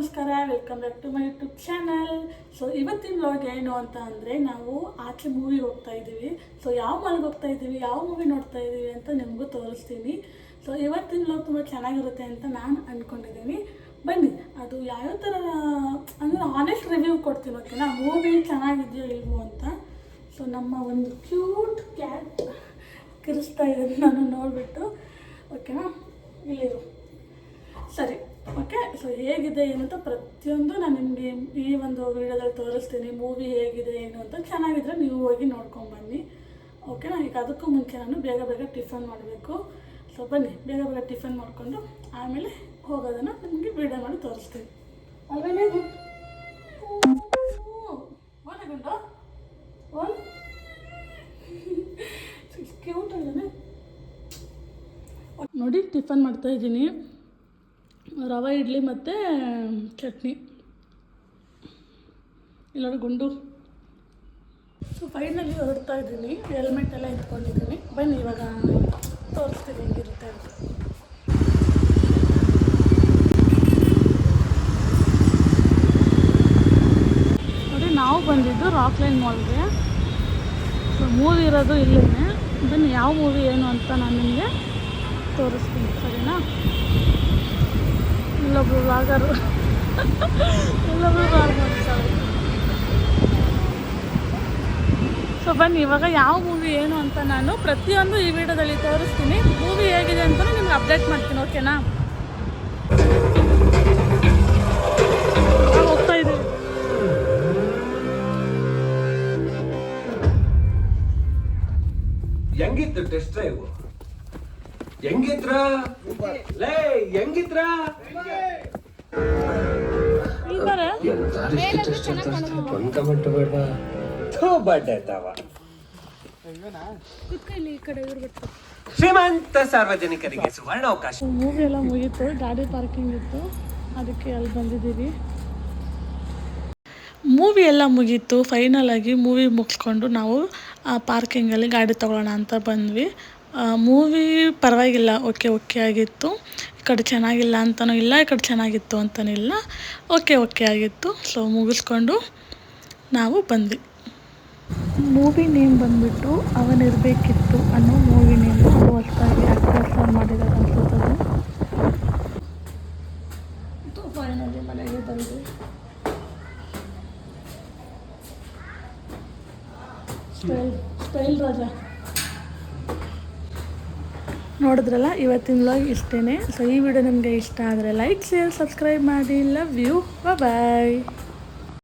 ನಮಸ್ಕಾರ welcome back to my YouTube channel so ಇವತ್ತಿನ vlog ಏನು ಅಂತ ಅಂದರೆ ನಾವು ಆಚೆ ಮೂವಿ ಹೋಗ್ತಾ ಇದ್ದೀವಿ. ಸೊ ಯಾವ ಮಾಲ್ಗೆ ಹೋಗ್ತಾ ಇದ್ದೀವಿ, ಯಾವ ಮೂವಿ ನೋಡ್ತಾ ಇದ್ದೀವಿ ಅಂತ ನಿಮಗೂ ತೋರಿಸ್ತೀನಿ. ಸೊ ಇವತ್ತಿನ ವ್ಲಾಗ್ ತುಂಬ ಚೆನ್ನಾಗಿರುತ್ತೆ ಅಂತ ನಾನು ಅಂದ್ಕೊಂಡಿದ್ದೀನಿ ಬನ್ನಿ, ಅದು ಯಾವ್ಯಾವ ಥರ ಅಂದರೆ ಆನೆಸ್ಟ್ ರಿವ್ಯೂ ಕೊಡ್ತೀನಿ ಓಕೆನಾ ಮೂವಿ ಚೆನ್ನಾಗಿದೆಯೋ ಇಲ್ವೋ ಅಂತ. ಸೊ ನಮ್ಮ ಒಂದು ಕ್ಯೂಟ್ ಕ್ಯಾಟ್ ಕಿರಿಸ್ತಾ ಇದ್ದೀನಿ ನಾನು ನೋಡಿಬಿಟ್ಟು. ಓಕೆನಾ ಇಲ್ಲಿರು. ಸರಿ. ಓಕೆ ಸೊ ಹೇಗಿದೆ ಏನು ಅಂತ ಪ್ರತಿಯೊಂದು ನಾನು ನಿಮಗೆ ಈ ಒಂದು ವಿಡಿಯೋದಲ್ಲಿ ತೋರಿಸ್ತೀನಿ ಮೂವಿ ಹೇಗಿದೆ ಏನು ಅಂತ ಚೆನ್ನಾಗಿದ್ರೆ ನೀವು ಹೋಗಿ ನೋಡ್ಕೊಂಬನ್ನಿ. ಓಕೆನಾ ಈಗ ಅದಕ್ಕೂ ಮುಂಚೆ ನಾನು ಬೇಗ ಬೇಗ ಟಿಫನ್ ಮಾಡಬೇಕು. ಸೊ ಬನ್ನಿ, ಬೇಗ ಬೇಗ ಟಿಫನ್ ಮಾಡಿಕೊಂಡು ಆಮೇಲೆ ಹೋಗೋದನ್ನು ನಿಮಗೆ ವಿಡಿಯೋ ಮಾಡಿ ತೋರಿಸ್ತೀನಿ. ಆಮೇಲೆ ನೋಡಿ, ಟಿಫನ್ ಮಾಡ್ತಾ ಇದ್ದೀನಿ. ರವೆ, ಇಡ್ಲಿ ಮತ್ತು ಚಟ್ನಿ. ಇಲ್ಲೊಂದು ಗುಂಡು. ಸೊ ಫೈನಲಿ ಹೊರಡ್ತಾ ಇದ್ದೀನಿ. ಹೆಲ್ಮೆಟ್ ಎಲ್ಲ ಇಟ್ಕೊಂಡಿದ್ದೀನಿ ಬನ್ನಿ, ಇವಾಗ ತೋರಿಸ್ತೀನಿ ಹೆಂಗಿರುತ್ತೆ ಅಂತ. ನೋಡಿ, ನಾವು ಬಂದಿದ್ದು ರಾಕ್ ಲೈನ್ ಮಾಲ್ಗೆ ಸೊ ಮೂವಿ ಇರೋದು ಇಲ್ಲೇ ಬನ್ನಿ, ಯಾವ ಮೂವಿ ಏನು ಅಂತ ನಾನು ನಿಮಗೆ ತೋರಿಸ್ತೀನಿ, ಸರಿನಾ? ಇಲ್ಲೊಬ್ರು ಬ್ಲಾಗರು ಇಲ್ಲೊಬ್ರು ಬ್ಲಾಗ್ ಸೊ ಬನ್ನಿ, ಇವಾಗ ಯಾವ ಮೂವಿ ಏನು ಅಂತ ನಾನು ಪ್ರತಿಯೊಂದು ಈ ವಿಡಿಯೋದಲ್ಲಿ ತೋರಿಸ್ತೀನಿ. ಮೂವಿ ಹೇಗಿದೆ ಅಂತ ನಿಮ್ಗೆ ಅಪ್ಡೇಟ್ ಮಾಡ್ತೀನಿ ಓಕೆನಾ ಹೋಗ್ತಾ ಇದ್ದೀವಿ ಹೆಂಗಿತ್ತು ಟೆಸ್ಟ್ ಡ್ರೈವ್ ಹೆಂಗಿತ್ರ ಲೇ ಹೆಂಗಿದ್ರ. ಬೇಡ. ಥೂ ಬಡ್ಡೆ ತಾವ. ಶ್ರೀಮಂತ ಸಾರ್ವಜನಿಕರಿಗೆ ಸುವರ್ಣ ಅವಕಾಶ ಮೂವಿ ಎಲ್ಲ ಮುಗೀತು. ಗಾಡಿ ಪಾರ್ಕಿಂಗ್ ಇತ್ತು. ಅದಕ್ಕೆ ಅಲ್ಲಿ ಬಂದಿದ್ದೀವಿ. ಮೂವಿ ಎಲ್ಲ ಮುಗೀತು. ಫೈನಲ್ ಆಗಿ ಮೂವಿ ಮುಗಿಸ್ಕೊಂಡು ನಾವು ಆ ಪಾರ್ಕಿಂಗಲ್ಲಿ ಗಾಡಿ ತಗೊಳ್ಳೋಣ ಅಂತ ಬಂದ್ವಿ. ಮೂವಿ ಪರವಾಗಿಲ್ಲ. ಓಕೆ ಓಕೆ ಆಗಿತ್ತು. ಈ ಕಡೆ ಚೆನ್ನಾಗಿಲ್ಲ ಅಂತಲೂ ಇಲ್ಲ ಈ ಕಡೆ ಚೆನ್ನಾಗಿತ್ತು ಅಂತಲೂ ಇಲ್ಲ. ಓಕೆ ಓಕೆ ಆಗಿತ್ತು. ಸೊ ಮುಗಿಸ್ಕೊಂಡು ನಾವು ಬಂದ್ವಿ. ಮೂವಿ ನೇಮ್ ಬಂದ್ಬಿಟ್ಟು ಅವನಿರಬೇಕಿತ್ತು ಅನ್ನೋ ಮೂವಿ ನೇಮ್ ಹೊಸದಾಗಿ ಆಕ್ಟರ್ಸ್ ಮಾಡಿದ್ದಾರೆ ಅನ್ಸುತ್ತದೆ ಫೈನಲಿ ಮನೆಗೆ ಬಂದ್ವಿ. Style style Raja. ನೋಡಿದ್ರಲ್ಲ, ಇವತ್ತಿನ ವ್ಲಾಗ್ ಇಷ್ಟೇ ಸೊ ಈ ವಿಡಿಯೋ ನಿಮಗೆ ಇಷ್ಟ ಆದರೆ ಲೈಕ್ ಶೇರ್ ಸಬ್ಸ್ಕ್ರೈಬ್ ಮಾಡಿ. Love you bye